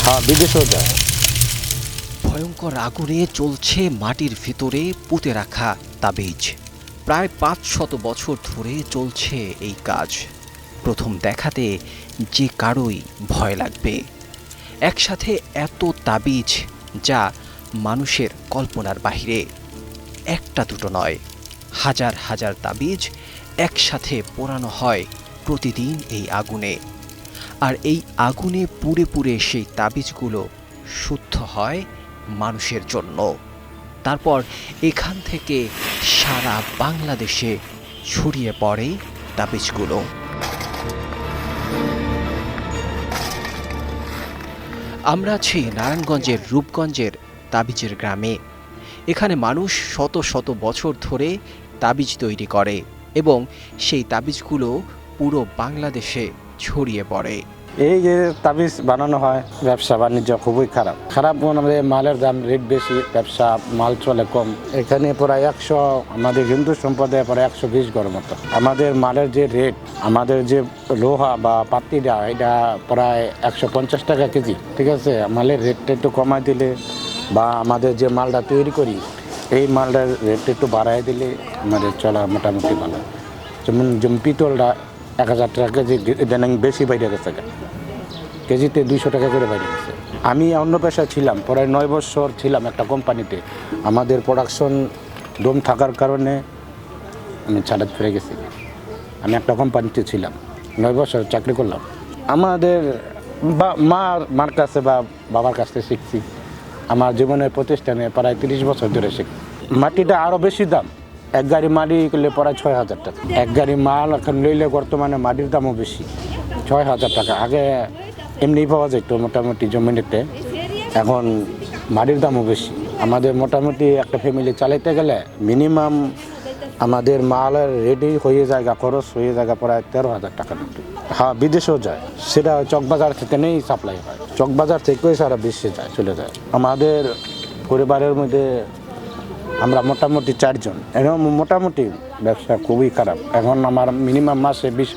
হ্যাঁ বিদেশেও যায়। ভয়ঙ্কর আগুনে চলছে মাটির ভিতরে পুঁতে রাখা তাবিজ। প্রায় পাঁচ শত বছর ধরে চলছে এই কাজ। প্রথম দেখাতে যে কারোই ভয় লাগবে। একসাথে এত তাবিজ যা মানুষের কল্পনার বাহিরে। একটা দুটো নয়, হাজার হাজার তাবিজ একসাথে পোড়ানো হয় প্রতিদিন এই আগুনে। আর এই আগুনে পুড়ে পুড়ে সেই তাবিজগুলো শুদ্ধ হয় মানুষের জন্য। তারপর এখান থেকে সারা বাংলাদেশে ছড়িয়ে পড়ে তাবিজগুলো। আমরা আছি নারায়ণগঞ্জের রূপগঞ্জের তাবিজের গ্রামে। এখানে মানুষ শত শত বছর ধরে তাবিজ তৈরি করে এবং সেই তাবিজগুলো পুরো বাংলাদেশে ছড়িয়ে পড়ে। এই যে তাবিজ বানানো হয়, ব্যবসা বাণিজ্য খুবই খারাপ। খারাপ মানে মালের দাম রেট বেশি, ব্যবসা মাল চলে কম। এখানে প্রায় একশো, আমাদের হিন্দু সম্প্রদায়ে প্রায় একশো বিশ গড় মতো। আমাদের মালের যে রেট আমাদের যে লোহা বা পাতিটা এটা প্রায় একশো পঞ্চাশ টাকা কেজি, ঠিক আছে? মালের রেটটা একটু কমায় দিলে বা আমাদের যে মালটা তৈরি করি, এই মালটার রেটটা একটু বাড়ায় দিলে আমাদের চলা মোটামুটি ভালো। যেমন পিতলটা এক হাজার টাকা কেজি ইদানিং বেশি বাইরে গেছে কেজিতে দুইশো টাকা করে বাইরে গেছে। আমি অন্য পেশায় ছিলাম, প্রায় নয় বছর ছিলাম একটা কোম্পানিতে। আমাদের প্রোডাকশন দম থাকার কারণে আমি ছাড়া ফিরে গেছি আমি একটা কোম্পানিতে ছিলাম, নয় বছর চাকরি করলাম। আমাদের বা মার মার কাছে বা বাবার কাছ থেকে শিখছি। আমার জীবনের প্রতিষ্ঠানে প্রায় তিরিশ বছর ধরে শিখছি। মাটিটা আরও বেশি দাম। এক গাড়ি মাটি করলে প্রায় ছয় হাজার টাকা। এক গাড়ি মাল এখন লইলে বর্তমানে মাটির দামও বেশি, ছয় হাজার টাকা। আগে এমনি পাওয়া যেত মোটামুটি জমিনেতে, এখন মাটির দামও বেশি। আমাদের মোটামুটি একটা ফ্যামিলি চালাইতে গেলে মিনিমাম আমাদের মালের রেডি হয়ে জায়গা, খরচ হয়ে জায়গা প্রায় তেরো হাজার টাকা হ্যাঁ বিদেশেও যায়। সেটা চকবাজার থেকে নেই সাপ্লাই হয়। চকবাজার থেকেই সারা বিশ্বে যায়, চলে যায়। আমাদের পরিবারের মধ্যে আমরা মোটামুটি চারজন। এখন মোটামুটি ব্যবসা খুবই খারাপ। এখন আমার মিনিমাম মাসে বিশ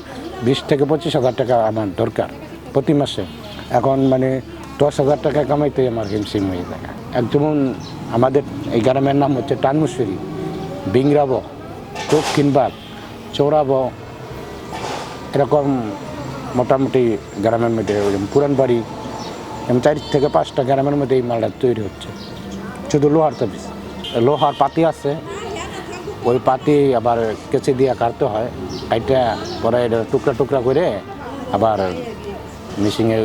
বিশ থেকে পঁচিশ হাজার টাকা আমার দরকার প্রতি মাসে। এখন মানে দশ হাজার টাকা কামাইতে আমার হিমশিম হয়ে যায়। এক যেমন আমাদের এই গ্রামের নাম হচ্ছে টানমুশ্বরী বিংরাব দক্ষিণবাগ চৌরাব, এরকম মোটামুটি গ্রামের মধ্যে ওই যেমন পুরান বাড়ি যেমন চার থেকে পাঁচটা গ্রামের মধ্যে এই মালটা তৈরি হচ্ছে। শুধু লোহার তাবিজ লোহার পাতি আছে। ওই পাতি আবার কেচে দিয়ে কাটতে হয়। এটা পরে এটা টুকরা টুকরা করে আবার মেশিনে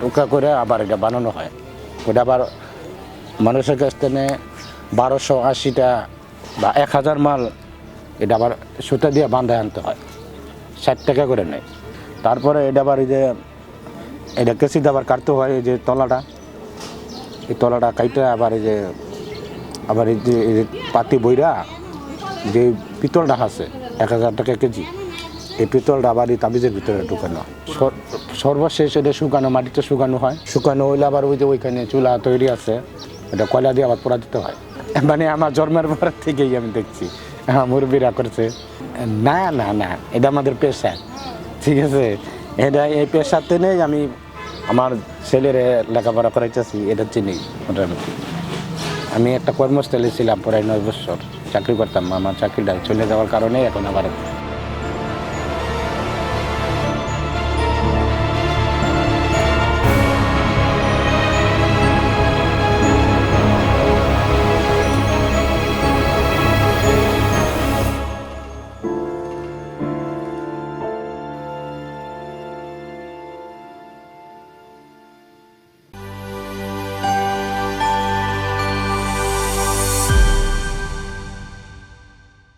টুকরা করে আবার এটা বানানো হয়। ওটা আবার মানুষের কাছ থেকে বারোশো আশিটা বা এক হাজার মাল এটা আবার সুতা দিয়ে বাঁধায় আনতে হয়। ষাট টাকা করে নেয়। তারপরে এটা আবার এই যে, এটা কেসিতে আবার কাটতে হয় এই যে তলাটা। এই তলাটা কাইটে আবার এই যে আবার এই যে পাতি বইরা, যে পিতলটা আছে, এক হাজার টাকা কেজি, এই পিতলটা আবার এই তাবিজের ভিতরে ঢুকানো। সর্বশেষ এটা শুকানো, মাটিতে শুকানো হয়। শুকানো হইলে আবার ওই যে ওইখানে চুলা তৈরি আছে, এটা কয়লা দিয়ে আবার পোড়া দিতে হয়। মানে আমার জন্মের পর থেকেই আমি দেখছি হ্যাঁ মুরব্বীরা করছে। না না না, এটা আমাদের পেশা, ঠিক আছে? এটা এই পেশাতে নেই, আমি আমার ছেলের লেখাপড়া করাইতেছি, এটা চিনি মোটামুটি আমি একটা কর্মস্থলে ছিলাম প্রায় নয় বছর। চাকরি করতাম, আমার চাকরিটা চলে যাওয়ার কারণে এখন আবার